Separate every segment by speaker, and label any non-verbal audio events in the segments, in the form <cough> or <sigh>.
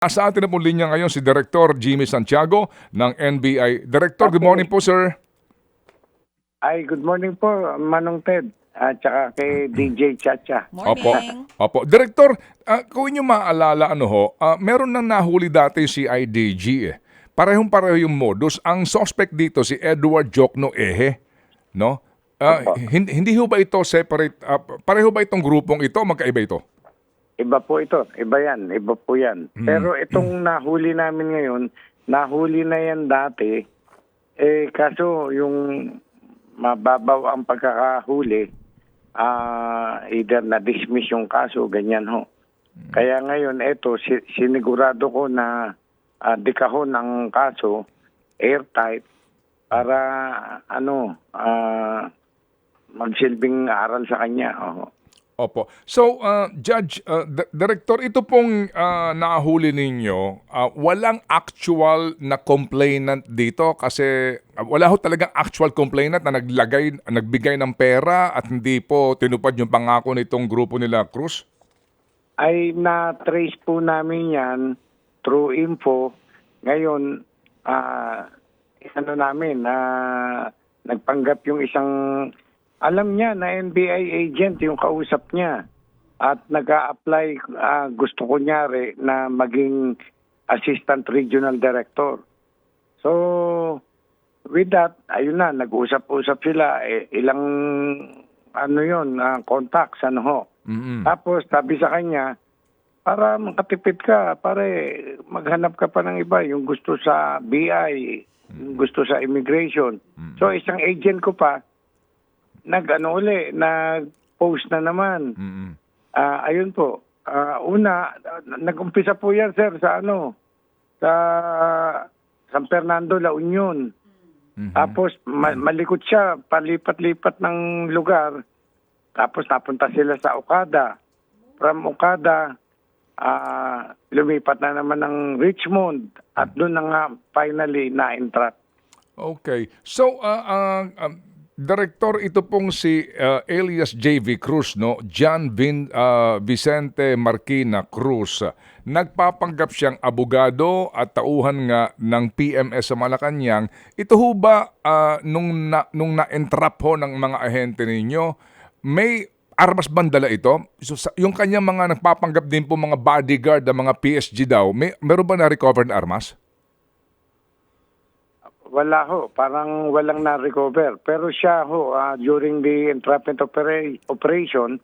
Speaker 1: Sa atin na pong linya ngayon si Director Jimmy Santiago ng NBI. Director, good morning po sir.
Speaker 2: Ay, good morning po, Manong Ted. At saka kay DJ Chacha.
Speaker 1: Opo.
Speaker 3: Morning.
Speaker 1: Opo. Director, uh, kung inyo maalala ano ho, ah, meron nang nahuli dati si IDG eh. Parehong pareho yung modus. Ang suspect dito si Edward Jokno Ehe, no? Ah,
Speaker 2: Opo.
Speaker 1: hindi, hindi ho ba ito separate ah, pareho ba itong grupong ito o magkaiba ito?
Speaker 2: Iba po ito. Iba yan. Iba po yan. Pero itong nahuli namin ngayon, nahuli na yan dati. Eh, kaso yung mababaw ang pagkakahuli, ah either na-dismiss yung kaso, ganyan ho. Kaya ngayon, eto, si- sinigurado ko na uh, dikahon ang kaso, airtight, para ano, ah magsilbing aral sa kanya. Oo.
Speaker 1: Opo. So, uh, Judge, uh, D- Director, ito pong uh, nahuli ninyo, uh, walang actual na complainant dito kasi uh, wala ho talagang actual complainant na naglagay, nagbigay ng pera at hindi po tinupad yung pangako nitong grupo nila Cruz?
Speaker 2: ay na-trace po namin yan through info. Ngayon, ah ano namin, na nagpanggap yung isang, alam niya na NBI agent yung kausap niya. At nag apply ah, gusto ko nyari na maging assistant regional director. So, with that, ayun na, nag-usap-usap sila. Eh, ilang, ano yun, ah, contacts, ano ho.
Speaker 1: Mm-mm.
Speaker 2: Tapos sabi sa kanya, para makatipid ka, pare, maghanap ka pa ng iba, yung gusto sa BI, yung gusto sa immigration. So isang agent ko pa, nag ano uli, nag-post na naman.
Speaker 1: Mm-mm.
Speaker 2: Ah, ayun po. Ah, una, nag-umpisa po yan, sir, sa ano, sa San Fernando, La Union.
Speaker 1: Mhm.
Speaker 2: Tapos ma- malikot siya, palipat-lipat ng lugar. Tapos napunta sila sa Okada. From Okada, ah, lumipat na naman ng Richmond. At doon na nga finally na-entrap.
Speaker 1: Okay. So, uh, uh, um, Director, ito pong si uh, Elias J.V. Cruz, no? John Vin, uh, Vicente Marquina Cruz. Nagpapanggap siyang abogado at tauhan nga ng PMS sa Malacanang. Ito ho ba uh, nung, na, nung na-entrap ho ng mga ahente ninyo, may armas bandala ito? So, sa- yung kanyang mga nagpapanggap din po mga bodyguard, ang mga PSG daw, may, meron ba na-recover na armas?
Speaker 2: Wala ho, parang walang na-recover. Pero siya ho, ah, during the entrapment opera- operation,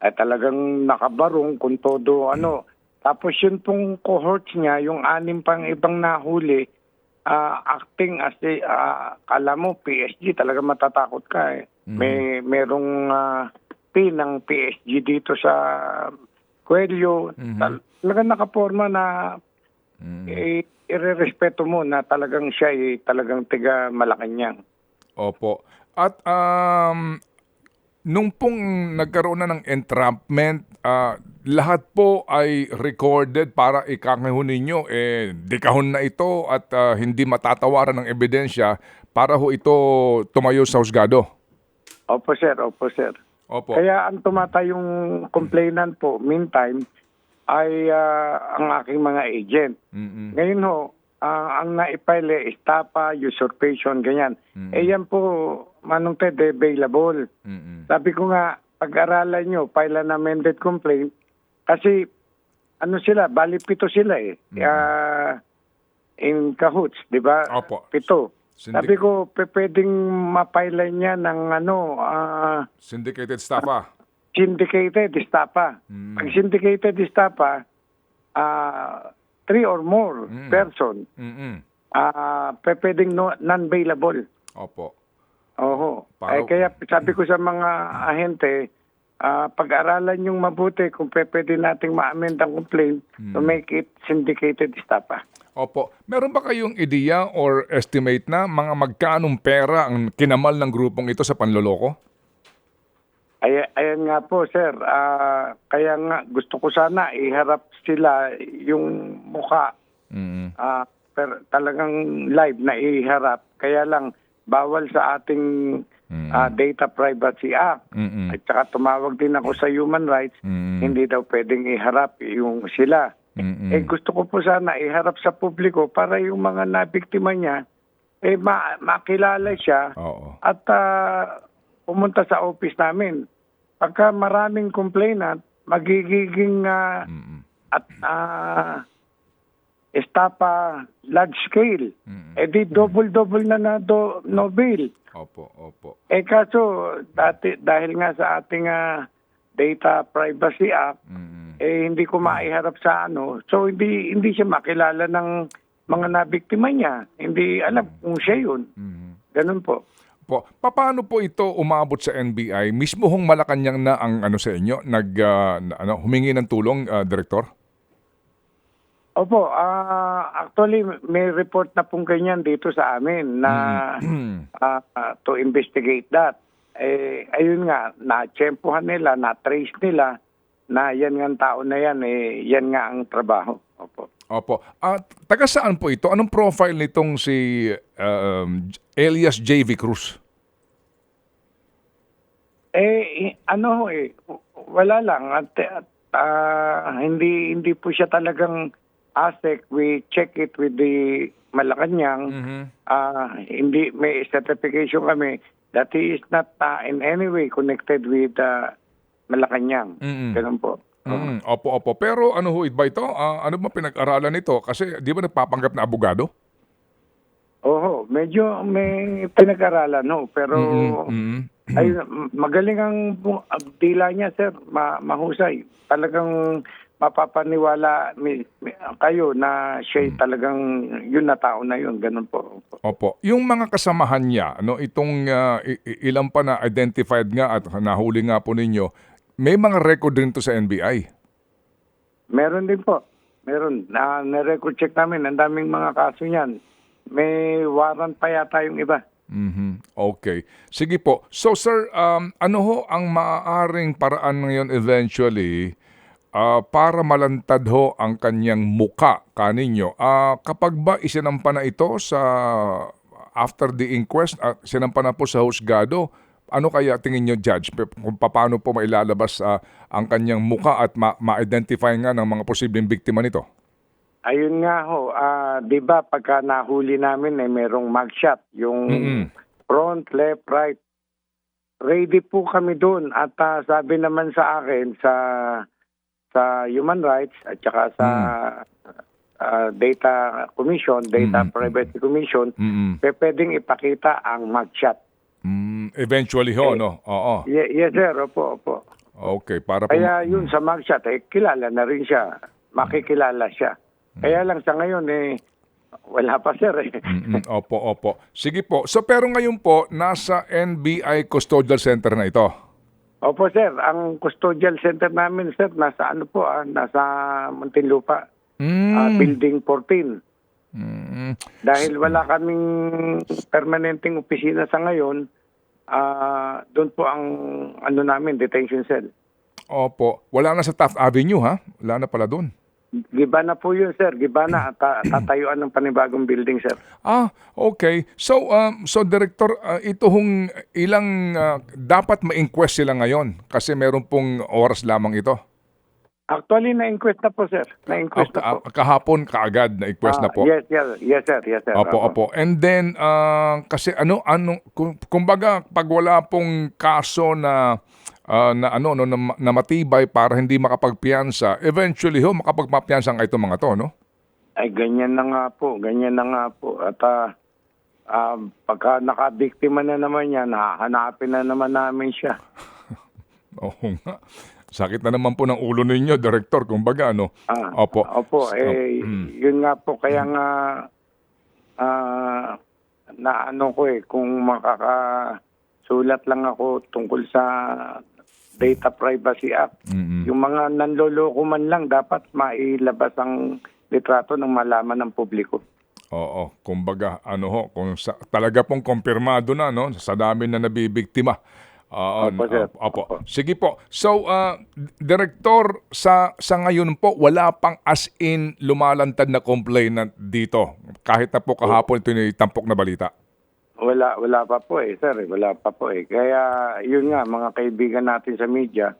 Speaker 2: ay talagang nakabarong kung todo ano. Tapos yun pong cohorts niya, yung anim pang ibang nahuli, ah, acting as the, ah, kala mo, PSG, talaga matatakot ka eh. May, merong ah, pin ng PSG dito sa Coelho. Tal- Talagang nakaporma na eh, irerespeto mo na talagang siya ay talagang tiga Malacanang.
Speaker 1: Opo. At um, nung pong nagkaroon na ng entrapment, ah, lahat po ay recorded para ikakahon ninyo, eh, dekahon na ito at ah, hindi matatawaran ng ebidensya para ho ito tumayo sa husgado.
Speaker 2: Opo sir, opo sir.
Speaker 1: Opo.
Speaker 2: Kaya ang tumatayong complainant po, meantime, ay ah, ang aking mga agent.
Speaker 1: Mm-mm.
Speaker 2: Ngayon ho, ah, ang naipile, estapa, usurpation, ganyan. Eh yan po, Manong Ted, available.
Speaker 1: Mm-mm.
Speaker 2: Sabi ko nga, pag-aralan nyo, file an amended complaint. Kasi, ano sila, bali pito sila eh. Ah, in cahoots, di ba?
Speaker 1: Opo.
Speaker 2: Pito.
Speaker 1: Sindi-
Speaker 2: Sabi ko, pwedeng mapailan niya ng ano, ah,
Speaker 1: Syndicated staff ah.
Speaker 2: Syndicated estapa.
Speaker 1: Mm.
Speaker 2: Pag syndicated estapa, ah, three or more
Speaker 1: Mm.
Speaker 2: person,
Speaker 1: Mm-mm.
Speaker 2: ah, pe- pwedeng no, non-bailable.
Speaker 1: Opo.
Speaker 2: Oho. Eh, kaya sabi ko sa mga ahente, ah, pag-aralan yung mabuti kung pwede nating ma-amend ang complaint to
Speaker 1: Hmm.
Speaker 2: make it syndicated estapa.
Speaker 1: Opo. Meron ba kayong ideya or estimate na mga magkanong pera ang kinamal ng grupong ito sa panloloko?
Speaker 2: Ay, ayan nga po, sir. Ah, kaya nga gusto ko sana iharap sila yung mukha
Speaker 1: Mm-mm.
Speaker 2: ah, per, talagang live na iharap. Kaya lang bawal sa ating
Speaker 1: Mm.
Speaker 2: ah, Data Privacy Act.
Speaker 1: Mm-mm.
Speaker 2: At saka tumawag din ako sa human rights,
Speaker 1: Mm.
Speaker 2: hindi daw pwedeng iharap yung sila.
Speaker 1: Mm-mm.
Speaker 2: Eh gusto ko po sana iharap sa publiko para yung mga nabiktima niya eh ma- makilala siya
Speaker 1: Oo.
Speaker 2: at ah, pumunta sa office namin. Pagka maraming complainant, magiging ah,
Speaker 1: Mm-mm.
Speaker 2: at ah, estapa large scale.
Speaker 1: Mm-mm.
Speaker 2: Eh di double-double na na do, no bail.
Speaker 1: Opo, opo.
Speaker 2: Eh kaso dati dahil nga sa ating ah, Data Privacy Act
Speaker 1: Mm-mm.
Speaker 2: eh hindi ko maiharap sa ano. So hindi hindi siya makilala ng mga nabiktima niya. Hindi alam kung siya 'yun.
Speaker 1: Mhm.
Speaker 2: Ganun po.
Speaker 1: Po, paano po ito umabot sa NBI? Mismo hong Malacanang na ang ano sa inyo, nag na- ano, humingi ng tulong, ah, Director?
Speaker 2: Opo, ah actually may report na pong ganyan dito sa amin na ah, ah, to investigate that. Eh ayun nga, na-tsempuhan nila, na-trace nila na yan nga ang tao na yan eh yan nga ang trabaho. Opo.
Speaker 1: At taga saan po ito? Anong profile nitong si um, Elias J.V. Cruz?
Speaker 2: Eh, ano eh, wala lang. At, at ah, hindi, hindi po siya talagang ASEC. We check it with the Malacanang.
Speaker 1: Mhm.
Speaker 2: Ah, hindi, may certification kami that he is not ah, in any way connected with uh, Malacanang.
Speaker 1: Mm-mm.
Speaker 2: Ganun po.
Speaker 1: Mm, opo, opo. Pero ano ho ba ito? Ah, ano ba pinag-aralan nito? Kasi di ba nagpapanggap na abogado?
Speaker 2: Oho, medyo may pinag-aralan ho, pero
Speaker 1: Mm,
Speaker 2: ay magaling ang bu- ang tila niya sir, Ma- mahusay. Talagang mapapaniwala mi, mi- kayo na siya talagang yun na tao na yun, ganun po.
Speaker 1: Opo. Yung mga kasamahan niya, no, itong ah, i- i- ilan pa na identified nga at nahuli nga po ninyo, may mga record din to sa NBI.
Speaker 2: Meron din po. Meron. Na, na-record check namin. Ang daming mga kaso niyan. May warrant pa yata yung iba.
Speaker 1: Mhm. Okay. Sige po. So sir, um, ano ho ang maaaring paraan ngayon eventually ah, para malantad ho ang kanyang muka kaninyo? Ah, kapag ba isinampa na ito sa after the inquest, at sinampa na po sa husgado, ano kaya tingin nyo, Judge, kung paano po mailalabas ah, ang kanyang muka at ma- ma-identify nga ng mga posibleng biktima nito?
Speaker 2: Ayun nga ho, ah, 'di ba pagka nahuli namin eh merong mugshot, yung
Speaker 1: Mm-mm.
Speaker 2: front, left, right. Ready po kami doon at ah, sabi naman sa akin sa sa Human Rights at saka sa ah, Data Commission, Data
Speaker 1: Mm.
Speaker 2: Privacy Commission,
Speaker 1: Mm-mm.
Speaker 2: pe pwedeng ipakita ang mugshot.
Speaker 1: Mm, eventually ho,
Speaker 2: Eh,
Speaker 1: no? Oo.
Speaker 2: Ye- yes sir, opo, opo.
Speaker 1: Okay, para po...
Speaker 2: Kaya yun sa mugshot, eh, kilala na rin siya. Makikilala siya. Kaya lang sa ngayon, eh, wala pa sir eh.
Speaker 1: Mm-mm. Opo, opo. Sige po. So pero ngayon po, nasa NBI Custodial Center na ito.
Speaker 2: Opo sir, ang custodial center namin sir, nasa ano po, ah, nasa Muntinlupa, ah,
Speaker 1: Mm.
Speaker 2: building 14.
Speaker 1: Mm.
Speaker 2: Dahil wala kaming permanenteng opisina sa ngayon, ah, doon po ang ano namin, detention cell.
Speaker 1: Opo. Wala na sa Taft Avenue, ha? Wala na pala doon.
Speaker 2: Giba na po yun sir, giba na <clears throat> ta- tatayuan ng panibagong building sir.
Speaker 1: Ah, okay. So, um, so Director, uh, ito hong ilang uh, dapat ma-inquest sila ngayon kasi meron pong oras lamang ito.
Speaker 2: Actually, na-inquest na po sir, na-inquest na po.
Speaker 1: Ah, kahapon kaagad na-inquest na
Speaker 2: Ah,
Speaker 1: po.
Speaker 2: Yes, yes, yes sir, yes sir.
Speaker 1: Opo,
Speaker 2: Opo.
Speaker 1: And then, ah, kasi ano, ano, kung, kumbaga, pag wala pong kaso na, ah, na ano, no, na, na matibay para hindi makapagpiyansa, eventually ho, makapagpapiyansa nga itong mga to, no?
Speaker 2: Ay, ganyan na nga po, ganyan na nga po. At ah, ah, pagka nakabiktima na naman yan, hahanapin na naman namin siya. <laughs>
Speaker 1: Oo nga. Sakit na naman po ng ulo ninyo, Director, kumbaga, no?
Speaker 2: Ah,
Speaker 1: Opo.
Speaker 2: Opo, eh,
Speaker 1: Mm.
Speaker 2: yun nga po, kaya nga, ah, na ano ko eh, kung makakasulat lang ako tungkol sa Data Privacy Act.
Speaker 1: Mm-mm.
Speaker 2: Yung mga nanloloko man lang, dapat mailabas ang litrato ng malaman ng publiko.
Speaker 1: Oo, kumbaga, ano ho, kung sa, talaga pong kumpirmado na, no, sa dami na nabibiktima. Oo,
Speaker 2: Opo, sir.
Speaker 1: op- opo. Sige po. So, ah, Director, sa, sa ngayon po, wala pang as in lumalantad na complainant dito. Kahit na po kahapon ito yung tampok na balita.
Speaker 2: Wala, wala pa po eh, sir. Wala pa po eh. Kaya, yun nga, mga kaibigan natin sa media,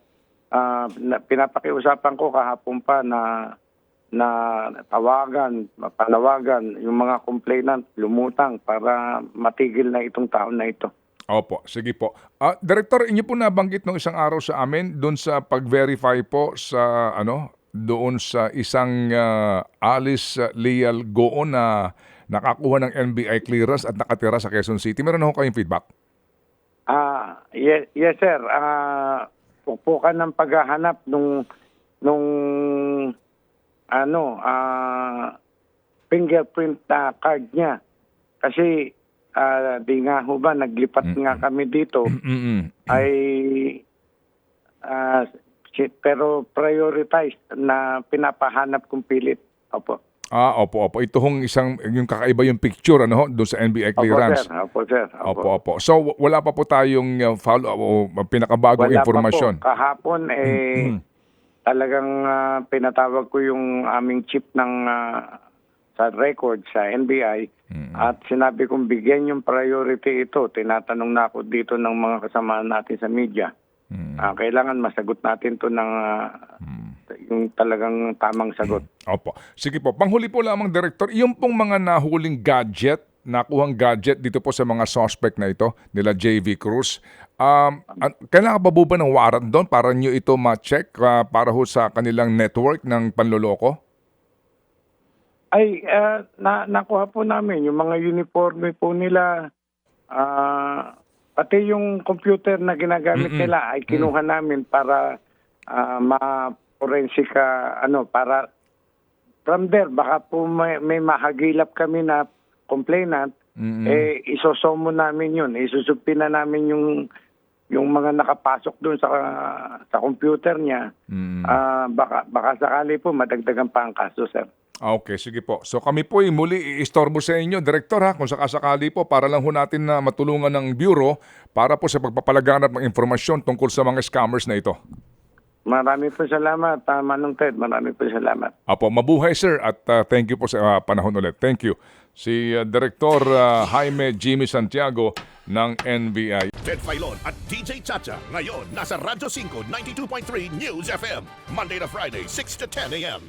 Speaker 2: ah, na, pinapakiusapan ko kahapon pa na na tawagan, mapanawagan yung mga complainant lumutang para matigil na itong taon na ito.
Speaker 1: Opo, sige po. Ah, Director, inyo po nabanggit nung isang araw sa amin doon sa pag-verify po sa ano, doon sa isang ah, Alice Leal Goon na nakakuha ng NBI clearance at nakatira sa Quezon City. Meron ho kayong feedback?
Speaker 2: Ah, yes, yes sir. Ah, pupukan ng paghahanap nung nung ano, ah fingerprint na card niya. Kasi ah, di nga ho ba naglipat nga kami dito
Speaker 1: Mm-mm.
Speaker 2: ay si- pero prioritized na pinapahanap kong pilit. Opo.
Speaker 1: Ah, opo, opo. Ito hong isang, yung kakaiba yung picture, ano ho, doon sa
Speaker 2: Opo,
Speaker 1: clearance.
Speaker 2: sir. Opo, sir.
Speaker 1: Opo, opo. So, w- wala pa po tayong uh, follow o pinakabagong
Speaker 2: Wala
Speaker 1: informasyon.
Speaker 2: pa po. Kahapon, eh,
Speaker 1: Mm.
Speaker 2: talagang ah, pinatawag ko yung aming chief ng ah, sa record sa NBI at sinabi kong bigyan yung priority ito. Tinatanong na ako dito ng mga kasama natin sa media.
Speaker 1: Mm.
Speaker 2: Ah, kailangan masagot natin to ng ah, yung talagang tamang sagot.
Speaker 1: Opo. Sige po. Panghuli po lamang, Director, yung pong mga nahuling gadget, nakuhang gadget dito po sa mga suspect na ito, nila JV Cruz, um, an- kailangan ba po ba ng warrant doon para nyo ito ma-check ah, para ho sa kanilang network ng panloloko?
Speaker 2: Ay, ah, na, nakuha po namin yung mga uniforme po nila. ah, pati yung computer na ginagamit
Speaker 1: Mm-mm.
Speaker 2: nila ay kinuha namin para ah, ma-forensic ano, para from there, baka po may, may mahagilap kami na complainant,
Speaker 1: Mm-mm.
Speaker 2: eh, isosomo namin yun. Isusupin na namin yung yung mga nakapasok doon sa sa computer niya.
Speaker 1: Mm.
Speaker 2: Ah, baka baka sakali po madagdagan pa ang kaso, sir.
Speaker 1: Ah, Okay, sige po. So kami po ay muli iistorbo sa inyo, Director ha, kung sakasakali po para lang ho natin na matulungan ng Bureau para po sa pagpapalaganap ng informasyon tungkol sa mga scammers na ito.
Speaker 2: Marami po salamat, uh, Manong Ted. Marami po salamat.
Speaker 1: Apo, mabuhay sir at uh, thank you po sa uh, panahon ulit. Thank you. Si uh, Director uh, Jaime Jimmy Santiago ng NBI.
Speaker 3: Ted Filon at DJ Chacha. Ngayon, nasa Radyo 5, 92.3 News FM. Monday to Friday, 6 to 10 a.m.